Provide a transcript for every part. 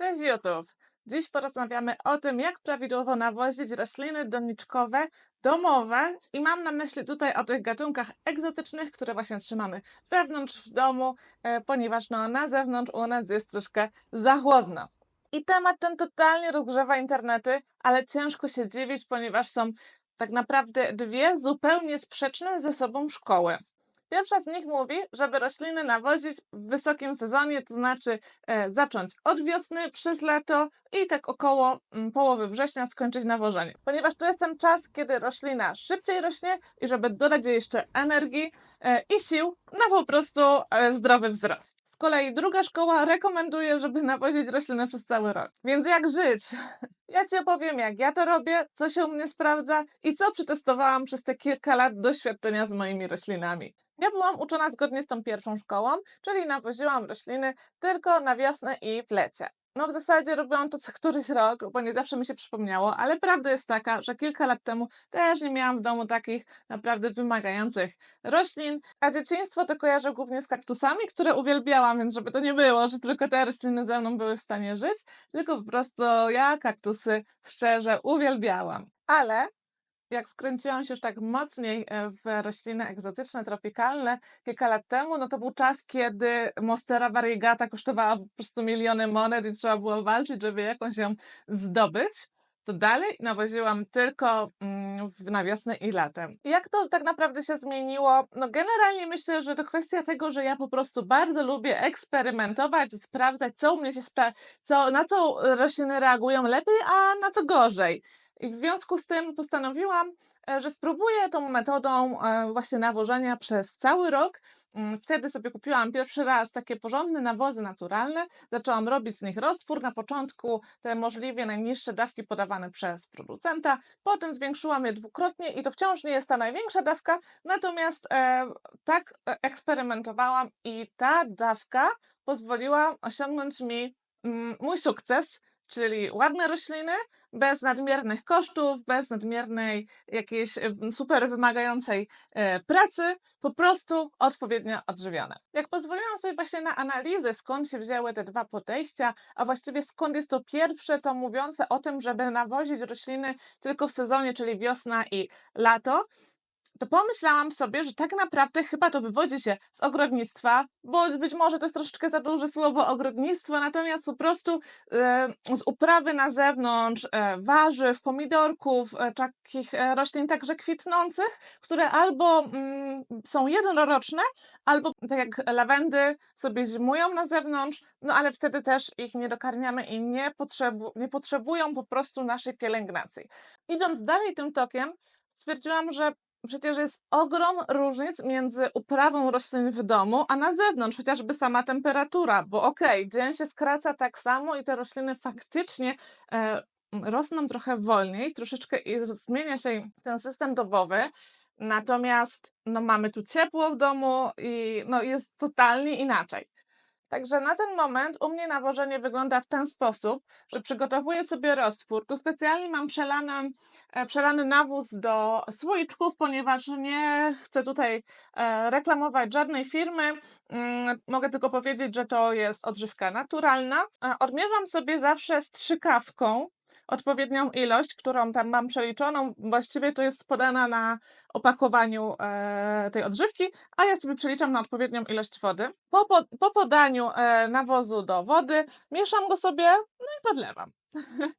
Cześć YouTube! Dziś porozmawiamy o tym, jak prawidłowo nawozić rośliny doniczkowe domowe i mam na myśli tutaj o tych gatunkach egzotycznych, które właśnie trzymamy wewnątrz w domu, e, ponieważ no, na zewnątrz u nas jest troszkę za chłodno. I temat ten totalnie rozgrzewa internety, ale ciężko się dziwić, ponieważ są tak naprawdę dwie zupełnie sprzeczne ze sobą szkoły. Pierwsza z nich mówi, żeby rośliny nawozić w wysokim sezonie, to znaczy e, zacząć od wiosny przez lato i tak około mm, połowy września skończyć nawożenie. Ponieważ to jest ten czas, kiedy roślina szybciej rośnie i żeby dodać jej jeszcze energii e, i sił na po prostu e, zdrowy wzrost. Z kolei druga szkoła rekomenduje, żeby nawozić rośliny przez cały rok. Więc jak żyć? Ja Ci opowiem, jak ja to robię, co się u mnie sprawdza i co przetestowałam przez te kilka lat doświadczenia z moimi roślinami. Ja byłam uczona zgodnie z tą pierwszą szkołą, czyli nawoziłam rośliny tylko na wiosnę i w lecie. No w zasadzie robiłam to co któryś rok, bo nie zawsze mi się przypomniało, ale prawda jest taka, że kilka lat temu też nie miałam w domu takich naprawdę wymagających roślin, a dzieciństwo to kojarzę głównie z kaktusami, które uwielbiałam, więc żeby to nie było, że tylko te rośliny ze mną były w stanie żyć, tylko po prostu ja kaktusy szczerze uwielbiałam. Ale jak wkręciłam się już tak mocniej e, w rośliny egzotyczne, tropikalne kilka lat temu, no to był czas, kiedy Monstera variegata kosztowała po prostu miliony monet i trzeba było walczyć, żeby jakąś ją zdobyć. To dalej nawoziłam tylko mm, na wiosnę i latem. Jak to tak naprawdę się zmieniło? No generalnie myślę, że to kwestia tego, że ja po prostu bardzo lubię eksperymentować, sprawdzać, co u mnie się sprawdza, co, na co rośliny reagują lepiej, a na co gorzej. I w związku z tym postanowiłam, e, że spróbuję tą metodą e, właśnie nawożenia przez cały rok. Mm, wtedy sobie kupiłam pierwszy raz takie porządne nawozy naturalne. Zaczęłam robić z nich roztwór. Na początku te możliwie najniższe dawki podawane przez producenta. Potem zwiększyłam je dwukrotnie i to wciąż nie jest ta największa dawka. Natomiast e, tak e, eksperymentowałam i ta dawka pozwoliła osiągnąć mi mm, mój sukces czyli ładne rośliny, bez nadmiernych kosztów, bez nadmiernej jakiejś super wymagającej e, pracy, po prostu odpowiednio odżywione. Jak pozwoliłam sobie właśnie na analizę, skąd się wzięły te dwa podejścia, a właściwie skąd jest to pierwsze, to mówiące o tym, żeby nawozić rośliny tylko w sezonie, czyli wiosna i lato, to pomyślałam sobie, że tak naprawdę chyba to wywodzi się z ogrodnictwa, bo być może to jest troszeczkę za duże słowo ogrodnictwo, natomiast po prostu z uprawy na zewnątrz e, warzyw, pomidorków, e, takich e, roślin także kwitnączenych, które albo mm, są jednoroczne, albo tak jak lawendy sobie zimują na zewnątrz, no ale wtedy też ich nie dokarmiamy i nie, potrzebu nie potrzebują po prostu naszej pielęgnacji. Idąc dalej tym tokiem, stwierdziłam, że Przecież jest ogrom różnic między uprawą roślin w domu, a na zewnątrz, chociażby sama temperatura, bo okej, okay, dzień się skraca tak samo i te rośliny faktycznie e, rosną trochę wolniej, troszeczkę zmienia się ten system dobowy, natomiast no, mamy tu ciepło w domu i no, jest totalnie inaczej. Także na ten moment u mnie nawożenie wygląda w ten sposób, że przygotowuję sobie roztwór. Tu specjalnie mam przelany, e, przelany nawóz do słoiczków, ponieważ nie chcę tutaj e, reklamować żadnej firmy. Mm, mogę tylko powiedzieć, że to jest odżywka naturalna. E, odmierzam sobie zawsze strzykawką odpowiednią ilość, którą tam mam przeliczoną. Właściwie to jest podana na opakowaniu e, tej odżywki, a ja sobie przeliczam na odpowiednią ilość wody. Po, po, po podaniu e, nawozu do wody mieszam go sobie, no i podlewam.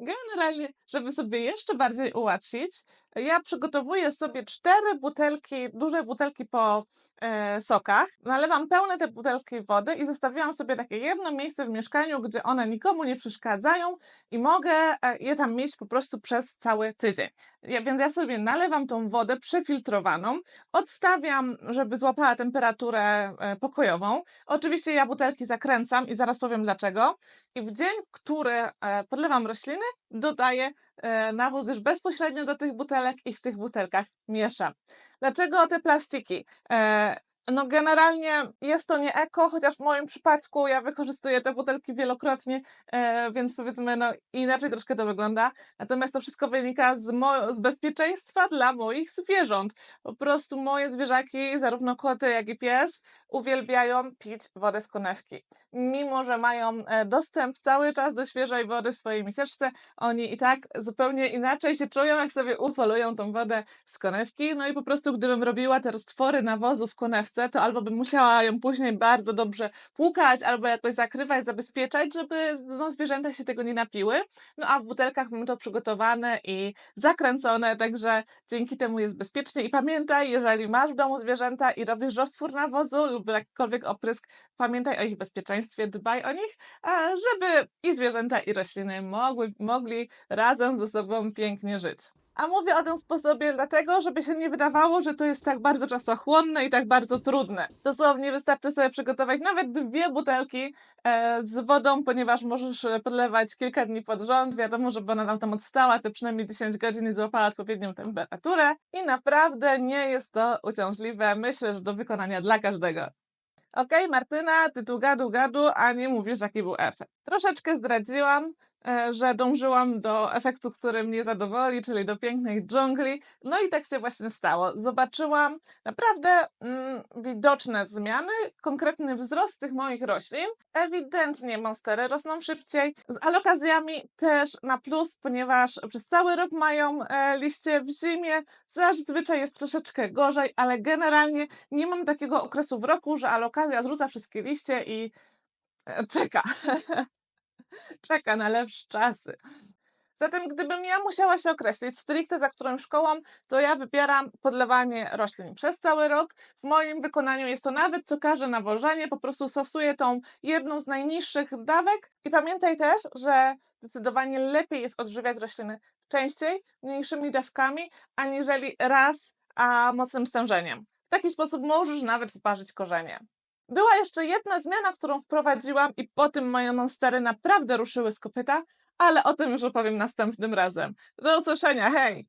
Generalnie, żeby sobie jeszcze bardziej ułatwić, ja przygotowuję sobie cztery butelki, duże butelki po e, sokach, nalewam pełne te butelki wody i zostawiłam sobie takie jedno miejsce w mieszkaniu, gdzie one nikomu nie przeszkadzają i mogę e, je tam mieć po prostu przez cały tydzień. Ja, więc ja sobie nalewam tą wodę przefiltrowaną, odstawiam, żeby złapała temperaturę e, pokojową. Oczywiście ja butelki zakręcam i zaraz powiem dlaczego. I w dzień, w który e, podlewam rośliny, dodaję e, nawóz już bezpośrednio do tych butelek i w tych butelkach mieszam. Dlaczego te plastiki? No generalnie jest to nie eko, chociaż w moim przypadku ja wykorzystuję te butelki wielokrotnie, e, więc powiedzmy, no inaczej troszkę to wygląda. Natomiast to wszystko wynika z, z bezpieczeństwa dla moich zwierząt. Po prostu moje zwierzaki, zarówno koty, jak i pies, uwielbiają pić wodę z konewki. Mimo, że mają e, dostęp cały czas do świeżej wody w swojej miseczce, oni i tak zupełnie inaczej się czują, jak sobie ufolują tą wodę z konewki. No i po prostu, gdybym robiła te roztwory w to albo bym musiała ją później bardzo dobrze płukać, albo jakoś zakrywać, zabezpieczać, żeby no, zwierzęta się tego nie napiły. No a w butelkach mamy to przygotowane i zakręcone, także dzięki temu jest bezpiecznie. I pamiętaj, jeżeli masz w domu zwierzęta i robisz roztwór nawozu lub jakikolwiek oprysk, pamiętaj o ich bezpieczeństwie, dbaj o nich, żeby i zwierzęta, i rośliny mogły, mogli razem ze sobą pięknie żyć. A mówię o tym sposobie dlatego, żeby się nie wydawało, że to jest tak bardzo czasochłonne i tak bardzo trudne. Dosłownie wystarczy sobie przygotować nawet dwie butelki e, z wodą, ponieważ możesz e, podlewać kilka dni pod rząd. Wiadomo, żeby ona nam tam odstała te przynajmniej 10 godzin i złapała odpowiednią temperaturę. I naprawdę nie jest to uciążliwe. Myślę, że do wykonania dla każdego. Okej, Martyna, ty tu gadu gadu, a nie mówisz, jaki był efekt. Troszeczkę zdradziłam, że dążyłam do efektu, który mnie zadowoli, czyli do pięknej dżungli. No i tak się właśnie stało. Zobaczyłam naprawdę mm, widoczne zmiany, konkretny wzrost tych moich roślin. Ewidentnie monstery rosną szybciej, z alokazjami też na plus, ponieważ przez cały rok mają e, liście w zimie, zazwyczaj jest troszeczkę gorzej, ale generalnie nie mam takiego okresu w roku, że alokazja zrzuca wszystkie liście i e, czeka. czeka na lepsze czasy. Zatem, gdybym ja musiała się określić stricte za którą szkołą, to ja wybieram podlewanie roślin przez cały rok. W moim wykonaniu jest to nawet co każde nawożenie, po prostu stosuję tą jedną z najniższych dawek. I pamiętaj też, że zdecydowanie lepiej jest odżywiać rośliny częściej, mniejszymi dawkami, aniżeli raz, a mocnym stężeniem. W taki sposób możesz nawet poparzyć korzenie. Była jeszcze jedna zmiana, którą wprowadziłam i po tym moje monstery naprawdę ruszyły z kopyta, ale o tym już opowiem następnym razem. Do usłyszenia, hej!